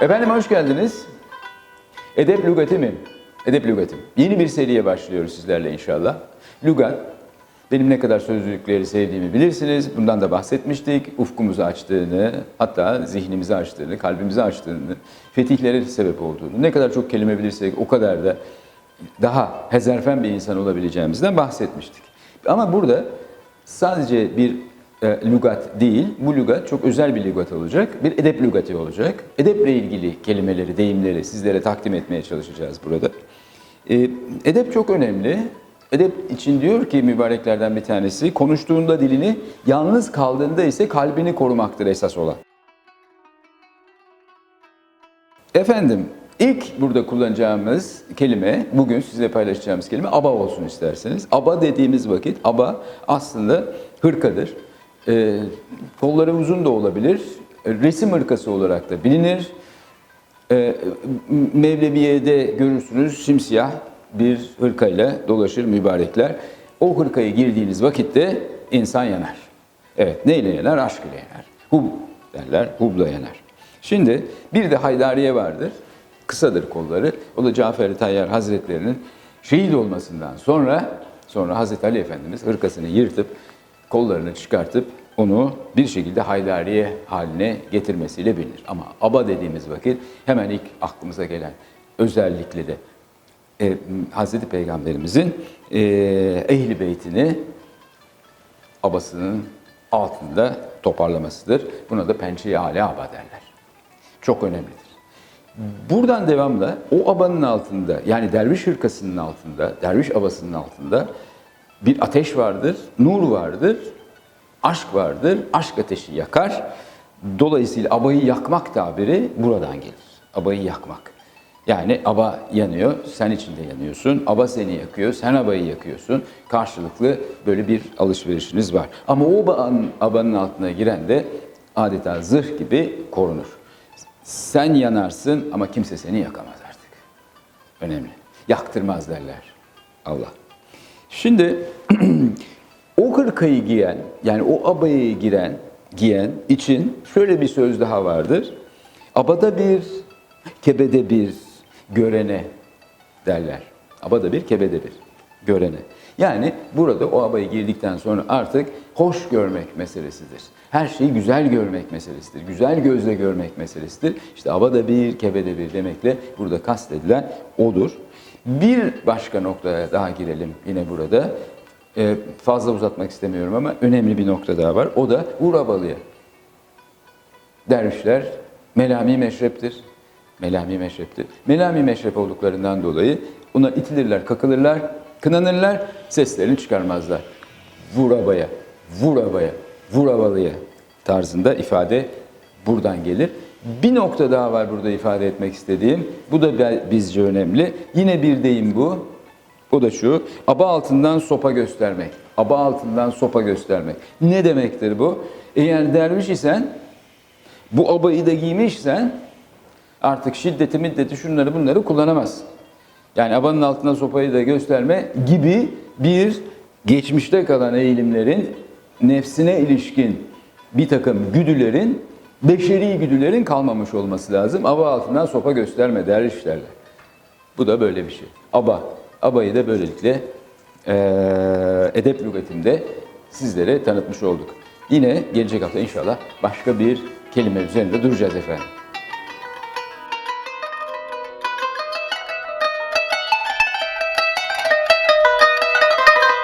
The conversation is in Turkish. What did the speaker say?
Efendim hoş geldiniz. Edep lügati mi? Edep lügati. Yeni bir seriye başlıyoruz sizlerle inşallah. Lügat, benim ne kadar sözlükleri sevdiğimi bilirsiniz. Bundan da bahsetmiştik. Ufkumuzu açtığını, hatta zihnimizi açtığını, kalbimizi açtığını, fetihlere sebep olduğunu, ne kadar çok kelime bilirsek o kadar da daha hezerfen bir insan olabileceğimizden bahsetmiştik. Ama burada sadece bir e, lügat değil, bu lügat çok özel bir lügat olacak, bir edep lügati olacak. Edeple ilgili kelimeleri, deyimleri sizlere takdim etmeye çalışacağız burada. E, edep çok önemli. Edep için diyor ki mübareklerden bir tanesi, konuştuğunda dilini, yalnız kaldığında ise kalbini korumaktır esas olan. Efendim, ilk burada kullanacağımız kelime, bugün size paylaşacağımız kelime aba olsun isterseniz. Aba dediğimiz vakit, aba aslında hırkadır. Ee, kolları uzun da olabilir, resim hırkası olarak da bilinir. Ee, Mevleviye'de görürsünüz simsiyah bir hırkayla dolaşır mübarekler. O hırkayı girdiğiniz vakitte insan yanar. Evet, neyle yanar? Aşk ile yanar. Hub derler, hubla yanar. Şimdi bir de Haydariye vardır. Kısadır kolları. O da Cafer-i Tayyar Hazretlerinin şehit olmasından sonra sonra Hazreti Ali Efendimiz hırkasını yırtıp kollarını çıkartıp onu bir şekilde Haydariye haline getirmesiyle bilinir. Ama aba dediğimiz vakit hemen ilk aklımıza gelen özellikle de e, Hazreti Peygamberimizin e, ehli beytini abasının altında toparlamasıdır. Buna da pençe-i âli aba derler. Çok önemlidir. Buradan devamla o abanın altında yani derviş hırkasının altında, derviş abasının altında bir ateş vardır, nur vardır, aşk vardır. Aşk ateşi yakar. Dolayısıyla abayı yakmak tabiri buradan gelir. Abayı yakmak. Yani aba yanıyor, sen içinde yanıyorsun. Aba seni yakıyor, sen abayı yakıyorsun. Karşılıklı böyle bir alışverişiniz var. Ama o abanın, abanın altına giren de adeta zırh gibi korunur. Sen yanarsın ama kimse seni yakamaz artık. Önemli. Yaktırmaz derler. Allah. Şimdi o hırkayı giyen, yani o abayı giren, giyen için şöyle bir söz daha vardır. Abada bir, kebede bir, görene derler. Abada bir, kebede bir, görene. Yani burada o abayı girdikten sonra artık hoş görmek meselesidir. Her şeyi güzel görmek meselesidir. Güzel gözle görmek meselesidir. İşte abada bir, kebede bir demekle burada kastedilen odur. Bir başka noktaya daha girelim yine burada. Ee, fazla uzatmak istemiyorum ama önemli bir nokta daha var. O da Urabalı'ya. Dervişler melami meşreptir. Melami meşreptir. Melami meşrep olduklarından dolayı ona itilirler, kakılırlar, kınanırlar, seslerini çıkarmazlar. Vur abaya, vur abaya, vur abalıya tarzında ifade buradan gelir. Bir nokta daha var burada ifade etmek istediğim. Bu da bizce önemli. Yine bir deyim bu. O da şu. Aba altından sopa göstermek. Aba altından sopa göstermek. Ne demektir bu? Eğer derviş isen bu abayı da giymişsen artık şiddeti middeti şunları bunları kullanamaz. Yani abanın altına sopayı da gösterme gibi bir geçmişte kalan eğilimlerin nefsine ilişkin bir takım güdülerin, beşeri güdülerin kalmamış olması lazım. Aba altından sopa gösterme dervişlerle. Bu da böyle bir şey. Aba. Abayı da böylelikle e, edep lügatinde sizlere tanıtmış olduk. Yine gelecek hafta inşallah başka bir kelime üzerinde duracağız efendim.